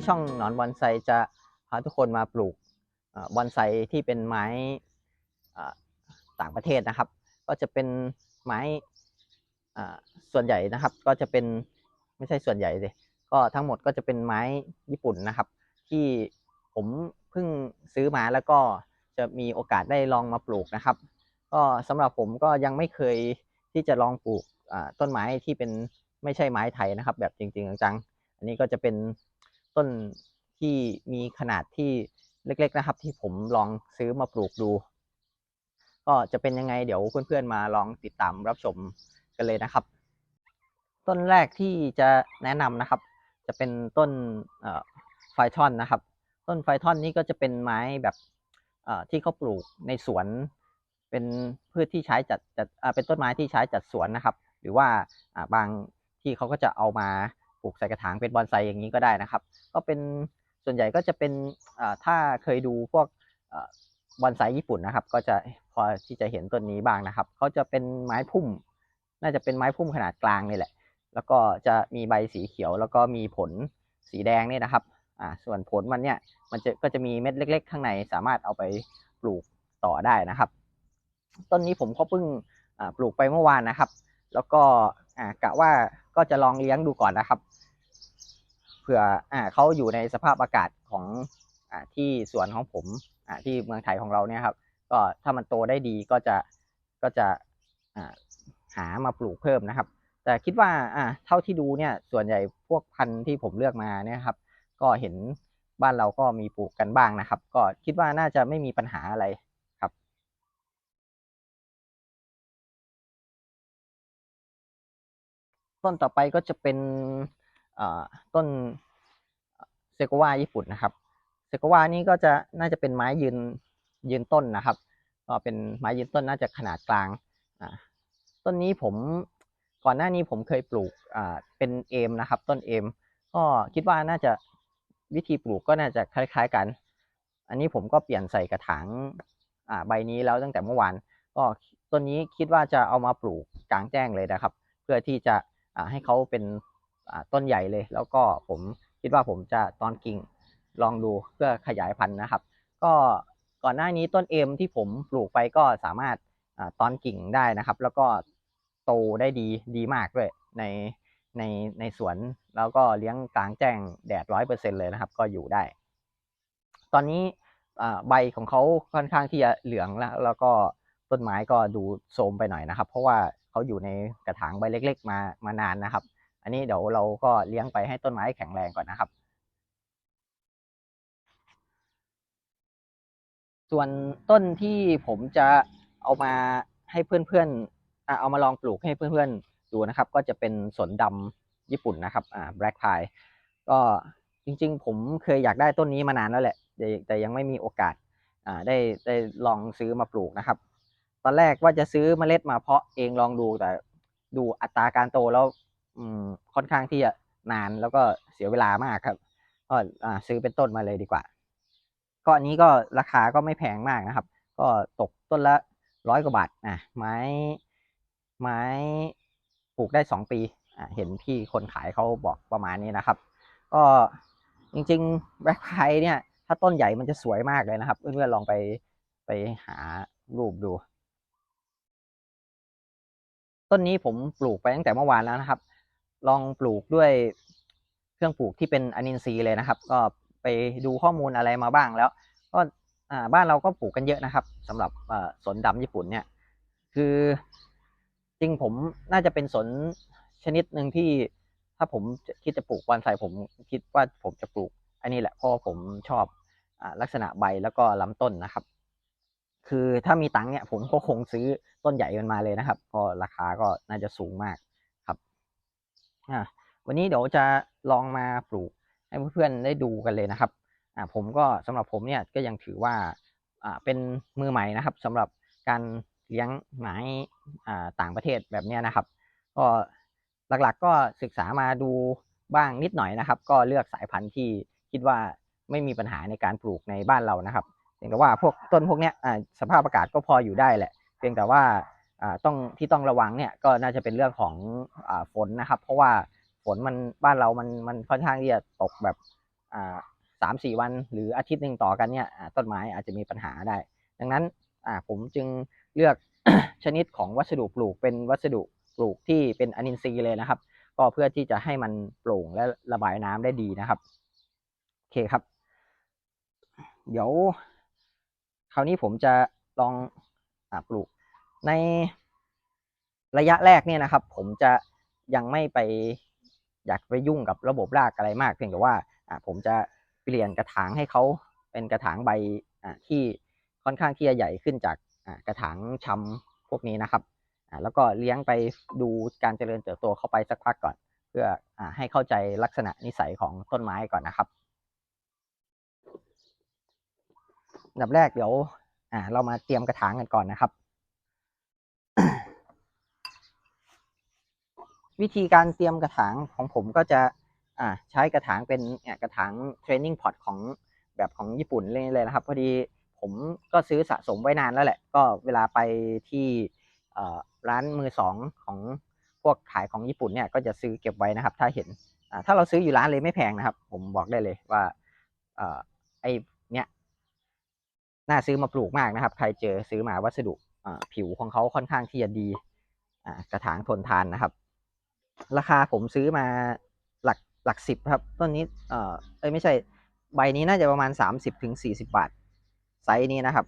นี้ช่องหนอนบอนไซจะพาทุกคนมาปลูกบอนไซที่เป็นไม้ต่างประเทศนะครับ ก็จะเป็นไม้ส่วนใหญ่นะครับ ก็จะเป็นไม่ใช่ส่วนใหญ่เลยก็ทั้งหมดก็จะเป็นไม้ญี่ปุ่นนะครับ ที่ผมเพิ่งซื้อมาแล้วก็จะมีโอกาสได้ลองมาปลูกนะครับ ก็สำหรับผมก็ยังไม่เคยที่จะลองปลูกต้นไม้ที่เป็นไม่ใช่ไม้ไทยนะครับ แบบจริงๆจังๆอันนี้ก็จะเป็น ต้นที่มีขนาดที่เล็ก ๆนะครับ ที่ผมลองซื้อมาปลูกดู ก็จะเป็นยังไงเดี๋ยวเพื่อนๆมาลองติดตามรับชมกันเลยนะครับ ต้นแรกที่จะแนะนำนะครับ จะเป็นต้นไฟทอนนะครับ ต้นไฟทอนนี้ก็จะเป็นไม้แบบที่เขาปลูกในสวน เป็นพืชที่ใช้จัดจัดเป็นต้นไม้ที่ใช้จัดสวนนะครับ หรือว่าบางที่เขาก็จะเอามา ปลูกใส่กระถางเป็นบอนไซอย่างนี้ก็ได้นะครับ ก็เป็นส่วนใหญ่ก็จะเป็นถ้าเคยดูพวกบอนไซญี่ปุ่นนะครับ ก็จะพอที่จะเห็นต้นนี้บ้างนะครับเขาจะเป็นไม้พุ่ม น่าจะเป็นไม้พุ่มขนาดกลางนี่แหละ แล้วก็จะมีใบสีเขียว แล้วก็มีผลสีแดงนี่นะครับอ่าส่วนผลมันเนี่ยมันจะก็จะมีเม็ดเล็ก ๆ ข้างในสามารถเอาไปปลูกต่อได้นะครับ ต้นนี้ผมก็เพิ่งปลูกไปเมื่อวานนะครับ แล้วก็ อ่ากะว่าก็จะลองเลี้ยงดูก่อนนะครับ เผื่ออ่าเขาอยู่ในสภาพอากาศของอ่าที่สวนของผมอ่าที่เมืองไทยของเราเนี่ยครับ ก็ถ้ามันโตได้ดีก็จะก็จะอ่าหามาปลูกเพิ่มนะครับ แต่คิดว่าอ่าเท่าที่ดูเนี่ยส่วนใหญ่พวกพันธุ์ที่ผมเลือกมาเนี่ยครับ ก็เห็นบ้านเราก็มีปลูกกันบ้างนะครับ ก็คิดว่าน่าจะไม่มีปัญหาอะไร ต้นต่อไปก็จะเป็นต้นเซกวาญี่ปุ่นนะครับเซกวานี่ก็จะน่าจะเป็นไม้ยืนยืนต้นนะครับ ก็เป็นไม้ยืนต้นน่าจะขนาดกลางต้นนี้ผมก่อนหน้านี้ผมเคยปลูกเป็นเอมนะครับ ต้นเอมก็คิดว่าน่าจะวิธีปลูกก็น่าจะคล้าย ๆกัน อันนี้ผมก็เปลี่ยนใส่กระถางใบนี้แล้วตั้งแต่เมื่อวานก็ต้นนี้คิดว่าจะเอามาปลูกกลางแจ้งเลยนะครับ เพื่อที่จะ ให้เขาเป็นต้นใหญ่เลย แล้วก็ผมคิดว่าผมจะตอนกิ่งลองดูเพื่อขยายพันธุ์นะครับ ก็ก่อนหน้านี้ต้นเอ็มที่ผมปลูกไปก็สามารถอตอนกิ่งได้นะครับ แล้วก็โตได้ดีดีมากด้วยในในในสวนแล้วก็เลี้ยงกลางแจ้งแดดร้อยเปอร์เซ็นเลยนะครับ ก็อยู่ได้ ตอนนี้ใบของเขาค่อนข้างที่จะเหลืองแล้ว แล้วก็ต้นไม้ก็ดูโทรมไปหน่อยนะครับ เพราะว่า เขาอยู่ในกระถางใบเล็ก ๆ มามานานนะครับ อันนี้เดี๋ยวเราก็เลี้ยงไปให้ต้นไม้แข็งแรงก่อนนะครับ ส่วนต้นที่ผมจะเอามาให้เพื่อนๆเอามาลองปลูกให้เพื่อนๆดูนะครับ ก็จะเป็นสนดำญี่ปุ่นนะครับอ่า black pine ก็จริง ๆ ผมเคยอยากได้ต้นนี้มานานแล้วแหละ แต่แต่ยังไม่มีโอกาสอ่าได้ได้ลองซื้อมาปลูกนะครับ ตอนแรกว่าจะซื้อเมล็ดมาเพาะเองลองดูแต่ดูอัตราการโตแล้วอืมค่อนข้างที่จะนานแล้วก็เสียเวลามากครับ ก็ซื้อเป็นต้นมาเลยดีกว่า ก็อันนี้ก็ราคาก็ไม่แพงมากนะครับ ก็ตกต้นละร้อยกว่าบาทอะไม้ไม้ปลูกได้สองปีอะเห็นพี่คนขายเขาบอกประมาณนี้นะครับ ก็จริงๆแบล็คไพเนี่ย ถ้าต้นใหญ่มันจะสวยมากเลยนะครับเพื่อนๆลองไปไปหารูปดู ต้นนี้ผมปลูกไปตั้งแต่เมื่อวานแล้วนะครับ ลองปลูกด้วยเครื่องปลูกที่เป็นอนินทรีย์เลยนะครับ ก็ไปดูข้อมูลอะไรมาบ้างแล้ว ก็บ้านเราก็ปลูกกันเยอะนะครับสำหรับสนดำญี่ปุ่นเนี่ย คือจริงผมน่าจะเป็นสนชนิดหนึ่งที่ถ้าผมคิดจะปลูกบอนไซผมคิดว่าผมจะปลูกอันนี้แหละเพราะผมชอบอลักษณะใบแล้วก็ลำต้นนะครับ คือถ้ามีตังค์เนี่ยผมก็คงซื้อต้นใหญ่มันมาเลยนะครับ ก็ราคาก็น่าจะสูงมากครับอ่าวันนี้เดี๋ยวจะลองมาปลูกให้เพื่อนๆได้ดูกันเลยนะครับอ่าผมก็สำหรับผมเนี่ยก็ยังถือว่าอ่าเป็นมือใหม่นะครับสำหรับการเลี้ยงไม้อ่าต่างประเทศแบบนี้นะครับ ก็หลักๆก็ศึกษามาดูบ้างนิดหน่อยนะครับ ก็เลือกสายพันธุ์ที่คิดว่าไม่มีปัญหาในการปลูกในบ้านเรานะครับ พียงแต่ว่าพวกต้นพวกเนี้ยสภาพอากาศก็พออยู่ได้แหละ เพียงแต่ว่าต้องที่ต้องระวังเนี่ยก็น่าจะเป็นเรื่องของอฝนนะครับ เพราะว่าฝนมันบ้านเรามันมันค่อนข้างที่จะตกแบบสามสี่วันหรืออาทิตย์หนึ่งต่อกันเนี่ยต้นไม้อาจจะมีปัญหาได้ ดังนั้นผมจึงเลือกชนิดของวัสดุปลูกเป็นวัสดุปลูกที่เป็นอนินทรีย์เลยนะครับ ก็เพื่อที่จะให้มันโปร่งและระบายน้ำได้ดีนะครับโอเคครับ เดี๋ยว คราวนี้ผมจะลองอปลูกในระยะแรกเนี่ยนะครับ ผมจะยังไม่ไปอยากไปยุ่งกับระบบรากอะไรมาก เพียงแต่ว่าผมจะเปลี่ยนกระถางให้เขาเป็นกระถางใบที่ค่อนข้างที่จะใหญ่ขึ้นจากกระถางชำพวกนี้นะครับแล้วก็เลี้ยงไปดูการเจริญเติบโตเข้าไปสักพักก่อน เพื่ออให้เข้าใจลักษณะนิสัยของต้นไม้ก่อนนะครับ อัน ดับแรกเดี๋ยวอ่าเรามาเตรียมกระถางกันก่อนนะครับ วิธีการเตรียมกระถางของผมก็จะอ่าใช้กระถางเป็นเนี่ยกระถางเทรนนิ่งพอตของแบบของญี่ปุ่นเลยเลยนะครับ พอดีผมก็ซื้อสะสมไว้นานแล้วแหละ ก็เวลาไปที่อ่อร้านมือสองของพวกขายของญี่ปุ่นเนี่ยก็จะซื้อเก็บไว้นะครับ ถ้าเห็นอ่าถ้าเราซื้ออยู่ร้านเลยไม่แพงนะครับ ผมบอกได้เลยว่าอ่อไอ น่าซื้อมาปลูกมากนะครับ ใครเจอซื้อมาวัสดุผิวของเขาค่อนข้างที่จะดีกระถางทนทานนะครับ ราคาผมซื้อมาหลักหลักสิบครับต้นนี้เออเอ้ยไม่ใช่ใบนี้น่าจะประมาณสามสิบถึงสี่สิบาท ไซส์นี้นะครับ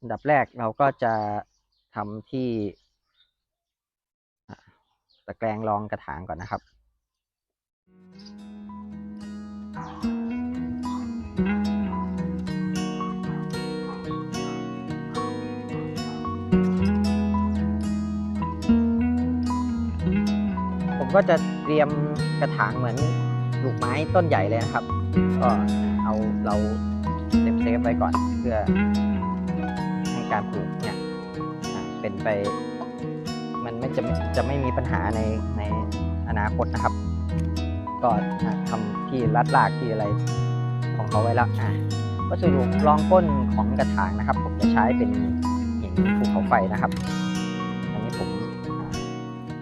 อันดับแรกเราก็จะ ทำที่ตะแกรงรองกระถางก่อนนะครับผมก็จะเตรียมกระถางเหมือนปลูกไม้ต้นใหญ่เลยนะครับ ก็เอาเราเซฟเซฟไว้ก่อนเพื่อให้การปลูกเนี่ย เป็นไป มันไม่จะไม่จะไม่มีปัญหาในในอนาคตนะครับ ก็อ่าทำที่รัดรากที่อะไรของเขาไว้แล้วอะวัสดุรองก้นของกระถางนะครับ ผมจะใช้เป็นหินภูเขาไฟนะครับ อันนี้ผม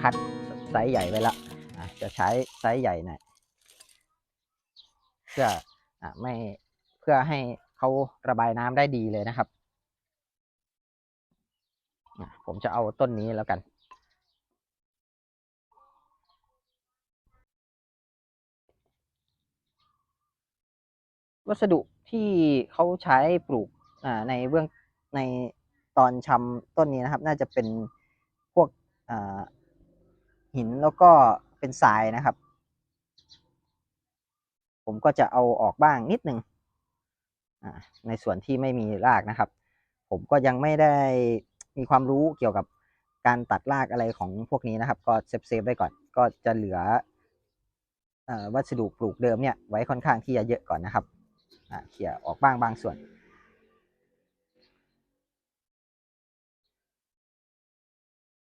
คัดไซส์ใหญ่ไว้แล้วอะจะใช้ไซส์ใหญ่หน่อยเพื่ออไม่เพื่อให้เขาระบายน้ำได้ดีเลยนะครับ ผมจะเอาต้นนี้แล้วกัน วัสดุที่เขาใช้ปลูกในเบื้องในตอนชำต้นนี้นะครับ น่าจะเป็นพวกหินแล้วก็เป็นทรายนะครับ ผมก็จะเอาออกบ้างนิดนึงอ่าในส่วนที่ไม่มีรากนะครับ ผมก็ยังไม่ได้ มีความรู้เกี่ยวกับการตัดรากอะไรของพวกนี้นะครับ ก็เซฟเซฟไว้ก่อน ก็จะเหลืออวัสดุปลูกเดิมเนี่ยไว้ค่อนข้างที่จะเยอะก่อนนะครับเขี่ยออกบ้างบางส่วน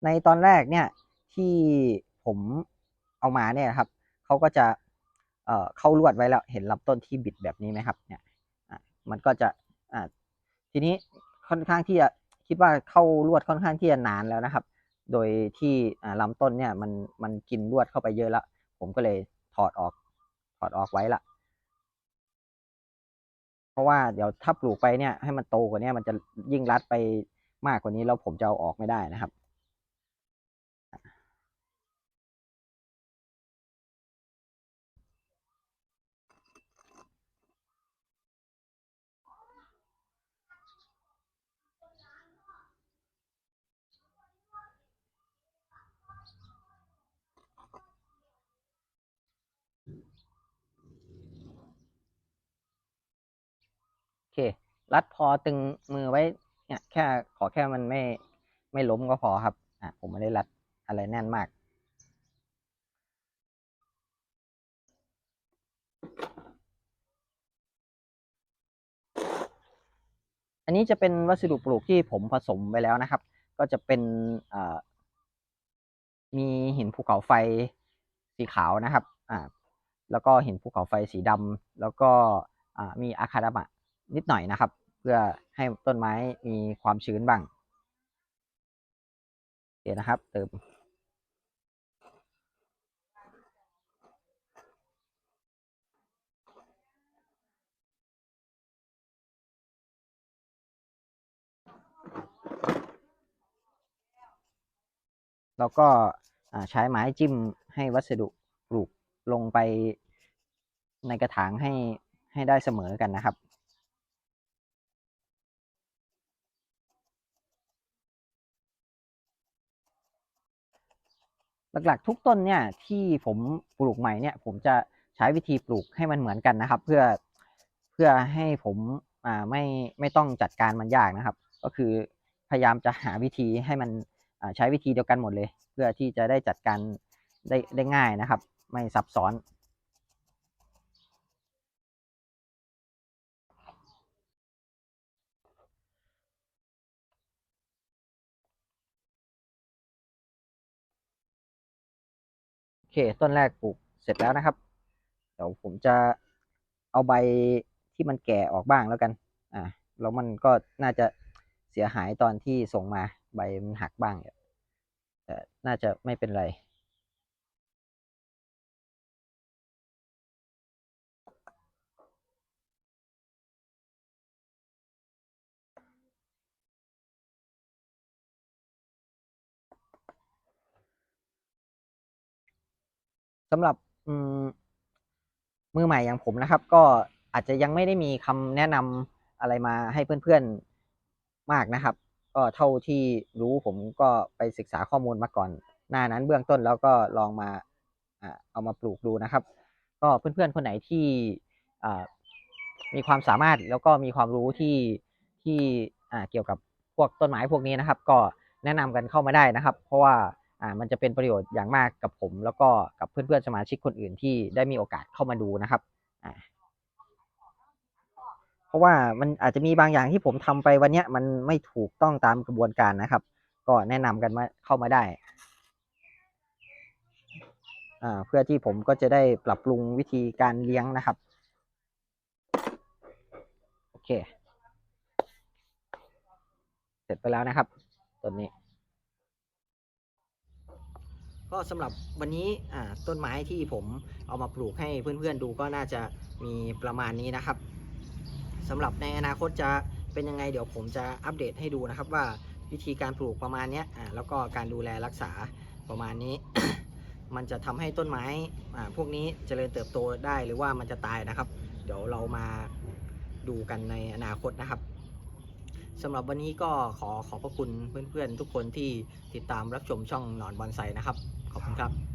ในตอนแรกเนี่ยที่ผมเอามาเนี่ยครับเขาก็จะเเข้าลวดไว้แล้วเห็นลำต้นที่บิดแบบนี้ไหมครับเนี่ยมันก็จะทีนี้ค่อนข้างที่จะ คิดว่าเข้าลวดค่อนข้างที่จะนานแล้วนะครับ โดยที่ลำต้นเนี่ยมันมันกินลวดเข้าไปเยอะแล้วผมก็เลยถอดออกถอดออกไว้ละเพราะว่าเดี๋ยวถ้าปลูกไปเนี่ยให้มันโตกว่านี้มันจะยิ่งรัดไปมากกว่านี้แล้วผมจะเอาออกไม่ได้นะครับ โอเค รัดพอตึงมือไว้เนี่ยแค่ขอแค่มันไม่ไม่ล้มก็พอครับอะผมไม่ได้รัดอะไรแน่นมาก อันนี้จะเป็นวัสดุปลูกที่ผมผสมไปแล้วนะครับ ก็จะเป็นเอ่อมีหินภูเขาไฟสีขาวนะครับอ่าแล้วก็ห็นภูเขาไฟสีดำแล้วก็อ่ามีอาคาดามะนิดหน่อยนะครับ เพื่อให้ต้นไม้มีความชื้นบ้างโอเคนะครับ เติมแล้วก็ใช้ไม้จิ้มให้วัสดุปลูกลงไปในกระถางให้ให้ได้เสมอกันนะครับ หลักๆ ทุกต้นเนี่ยที่ผมปลูกใหม่เนี่ย ผมจะใช้วิธีปลูกให้มันเหมือนกันนะครับ เพื่อเพื่อให้ผมอ่าไม่ไม่ต้องจัดการมันยากนะครับ ก็คือพยายามจะหาวิธีให้มันใช้วิธีเดียวกันหมดเลย เพื่อที่จะได้จัดการได้ได้ง่ายนะครับ ไม่ซับซ้อน เค ต้นแรกปลูกเสร็จแล้วนะครับ เดี๋ยวผมจะเอาใบที่มันแก่ออกบ้างแล้วกัน อ่าแล้วมันก็น่าจะเสียหายตอนที่ส่งมาใบมันหักบ้างแต่น่าจะไม่เป็นไร สำหรับมือใหม่อย่างผมนะครับ ก็อาจจะยังไม่ได้มีคำแนะนำอะไรมาให้เพื่อนๆมากนะครับ ก็เท่าที่รู้ผมก็ไปศึกษาข้อมูลมาก่อน หน้านั้นเบื้องต้นแล้วก็ลองมาเอามาปลูกดูนะครับ ก็เพื่อนๆคนไหนที่มีความสามารถแล้วก็มีความรู้ที่ที่เกี่ยวกับพวกต้นไม้พวกนี้นะครับ ก็แนะนำกันเข้ามาได้นะครับ เพราะว่า อ่ามันจะเป็นประโยชน์อย่างมากกับผม แล้วก็กับเพื่อนๆสมาชิกคนอื่นที่ได้มีโอกาสเข้ามาดูนะครับอ่าเพราะว่ามันอาจจะมีบางอย่างที่ผมทำไปวันเนี้ยมันไม่ถูกต้องตามกระบวนการนะครับ ก็แนะนำกันมาเข้ามาได้อ่าเพื่อที่ผมก็จะได้ปรับปรุงวิธีการเลี้ยงนะครับโอเค เสร็จไปแล้วนะครับต้นนี้ ก็สำหรับวันนี้ต้นไม้ที่ผมเอามาปลูกให้เพื่อนๆดูก็น่าจะมีประมาณนี้นะครับสำหรับในอนาคตจะเป็นยังไงเดี๋ยวผมจะอัปเดตให้ดูนะครับว่าวิธีการปลูกประมาณนี้แล้วก็การดูแลรักษาประมาณนี้ มันจะทำให้ต้นไม้พวกนี้เจริญเติบโตได้หรือว่ามันจะตายนะครับ เดี๋ยวเรามาดูกันในอนาคตนะครับ สำหรับวันนี้ก็ขอขอบพระคุณเพื่อนๆ ทุกคนที่ติดตามรับชมช่องหนอนบอนไซนะครับ ขอบคุณครับ